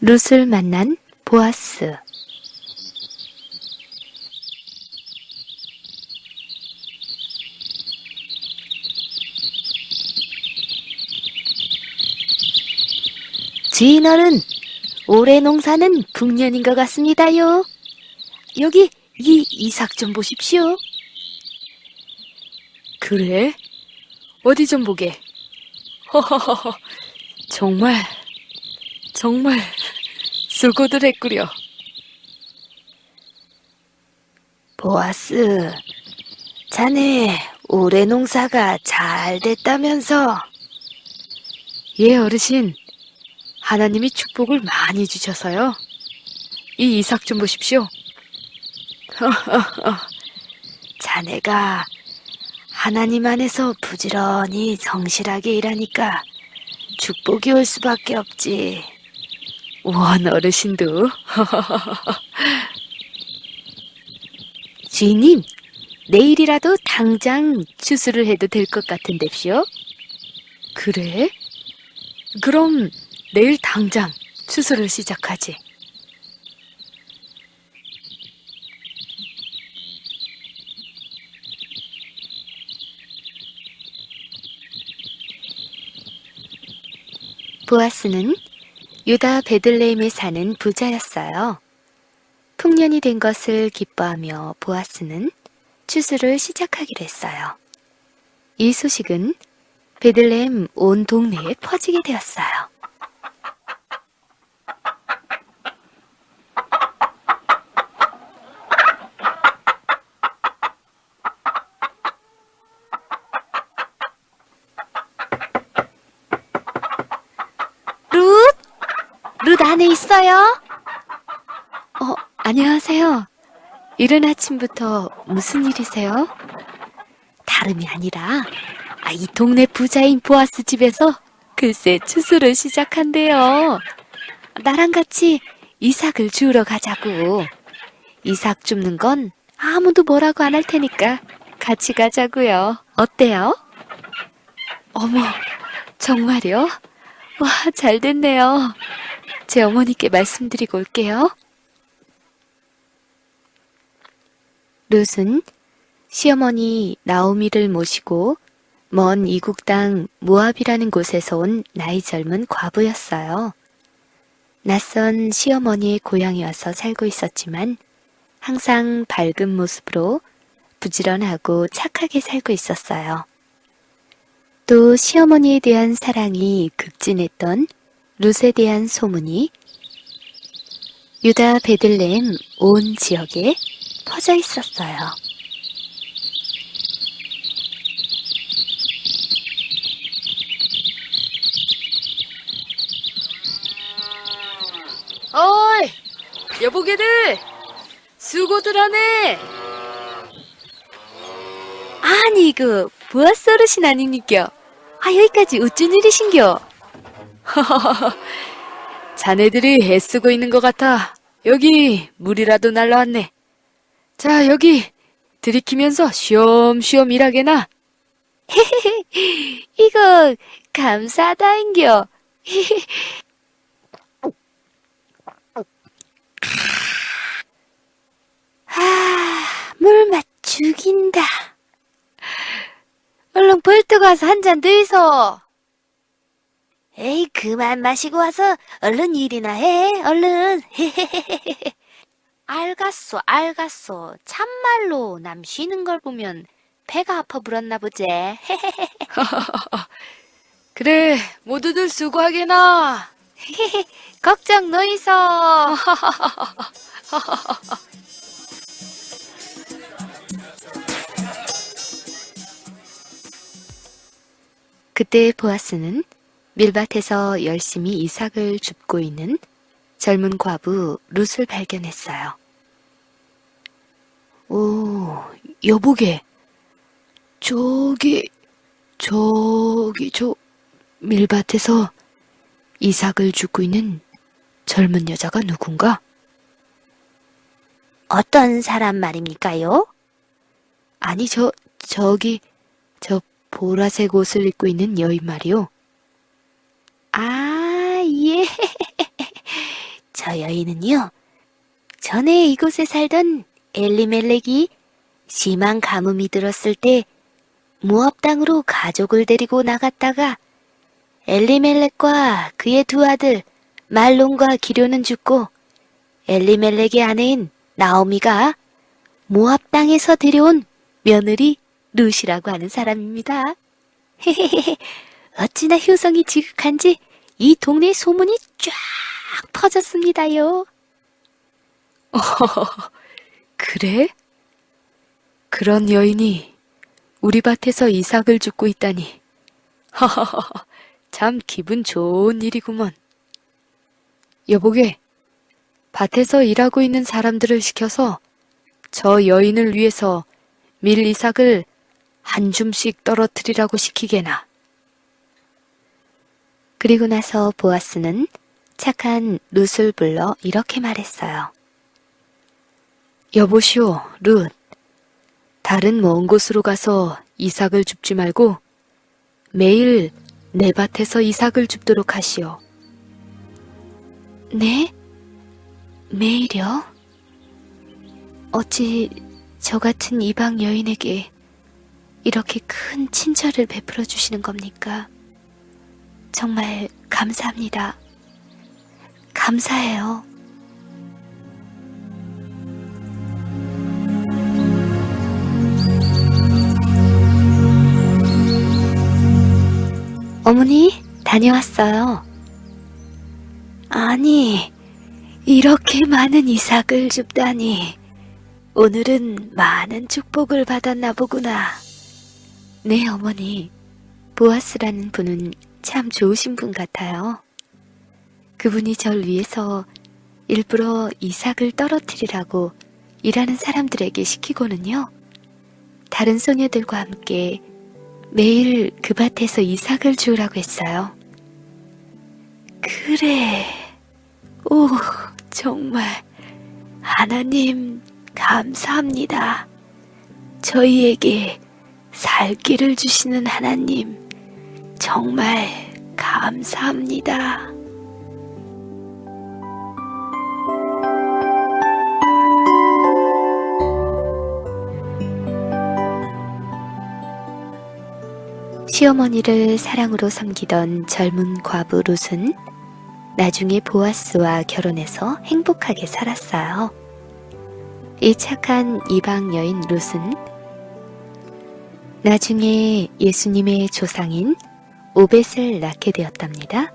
룻을 만난 보아스. 주인어른, 올해 농사는 북년인 것 같습니다요. 여기 이 이삭 좀 보십시오. 그래? 어디 좀 보게. 허허허허. 정말, 정말 수고들 했구려. 보아스, 자네 올해 농사가 잘 됐다면서? 예, 어르신. 하나님이 축복을 많이 주셔서요. 이 이삭 좀 보십시오. 자네가 하나님 안에서 부지런히 성실하게 일하니까 축복이 올 수밖에 없지. 원 어르신도. 주인님, 내일이라도 당장 추수를 해도 될 것 같은데쇼? 그래? 그럼 내일 당장 추수를 시작하지. 보아스는 유다 베들레헴에 사는 부자였어요. 풍년이 된 것을 기뻐하며 보아스는 추수를 시작하기로 했어요. 이 소식은 베들레헴 온 동네에 퍼지게 되었어요. 룻? 룻 안에 있어요? 어, 안녕하세요. 이른 아침부터 무슨 일이세요? 다름이 아니라, 아, 이 동네 부자인 보아스 집에서 글쎄 추수를 시작한대요. 나랑 같이 이삭을 주우러 가자고. 이삭 줍는 건 아무도 뭐라고 안 할 테니까 같이 가자고요. 어때요? 어머, 정말요? 와, 잘 됐네요. 제 어머니께 말씀드리고 올게요. 룻은 시어머니 나오미를 모시고 먼 이국 땅 모압이라는 곳에서 온 나이 젊은 과부였어요. 낯선 시어머니의 고향에 와서 살고 있었지만 항상 밝은 모습으로 부지런하고 착하게 살고 있었어요. 또 시어머니에 대한 사랑이 극진했던 룻에 대한 소문이 유다 베들레헴 온 지역에 퍼져 있었어요. 어이! 여보게들! 수고들 하네! 아니 그 보아스 어르신 아닙니까? 아 여기까지 어쩐 일이신겨? 자네들이 애쓰고 있는 것 같아. 여기 물이라도 날라왔네. 자, 여기 들이키면서 쉬엄쉬엄 일하게나. 이거 감사하다인겨. 아, 물맛 죽인다. 얼른 벌떡 와서 한잔더 있어. 에이, 그만 마시고 와서 얼른 일이나 해, 얼른. 알갔소, 알갔소. 참말로 남 쉬는 걸 보면 배가 아파 불었나 보제. 그래, 모두들 수고하게나. 걱정 너 있어. 그때 보아스는 밀밭에서 열심히 이삭을 줍고 있는 젊은 과부 룻을 발견했어요. 오, 여보게. 저기, 저기, 저, 밀밭에서 이삭을 줍고 있는 젊은 여자가 누군가? 어떤 사람 말입니까요? 아니, 저, 저기, 저 보라색 옷을 입고 있는 여인 말이요. 아, 예. 저 여인은요, 전에 이곳에 살던 엘리멜렉이 심한 가뭄이 들었을 때 땅으로 가족을 데리고 나갔다가 엘리멜렉과 그의 두 아들 말론과 기료는 죽고 엘리멜렉의 아내인 나오미가 모압 땅에서 데려온 며느리 루시라고 하는 사람입니다. 어찌나 효성이 지극한지 이 동네 소문이 쫙 퍼졌습니다요. 그래? 그런 여인이 우리 밭에서 이삭을 줍고 있다니. 참 기분 좋은 일이구먼. 여보게, 밭에서 일하고 있는 사람들을 시켜서 저 여인을 위해서 밀 이삭을 한 줌씩 떨어뜨리라고 시키게나. 그리고 나서 보아스는 착한 룻을 불러 이렇게 말했어요. 여보시오, 룻. 다른 먼 곳으로 가서 이삭을 줍지 말고 매일 내 밭에서 이삭을 줍도록 하시오. 네? 매일요? 어찌 저 같은 이방 여인에게 이렇게 큰 친절을 베풀어 주시는 겁니까? 정말 감사합니다. 감사해요. 어머니, 다녀왔어요. 아니, 이렇게 많은 이삭을 줍다니. 오늘은 많은 축복을 받았나 보구나. 네, 어머니. 보아스라는 분은 참 좋으신 분 같아요. 그분이 절 위해서 일부러 이삭을 떨어뜨리라고 일하는 사람들에게 시키고는요. 다른 소녀들과 함께 매일 그 밭에서 이삭을 주우라고 했어요. 그래. 오, 정말. 하나님, 감사합니다. 저희에게 살 길을 주시는 하나님, 정말 감사합니다. 시어머니를 사랑으로 섬기던 젊은 과부 룻은 나중에 보아스와 결혼해서 행복하게 살았어요. 이 착한 이방 여인 룻은 나중에 예수님의 조상인 오벳을 낳게 되었답니다.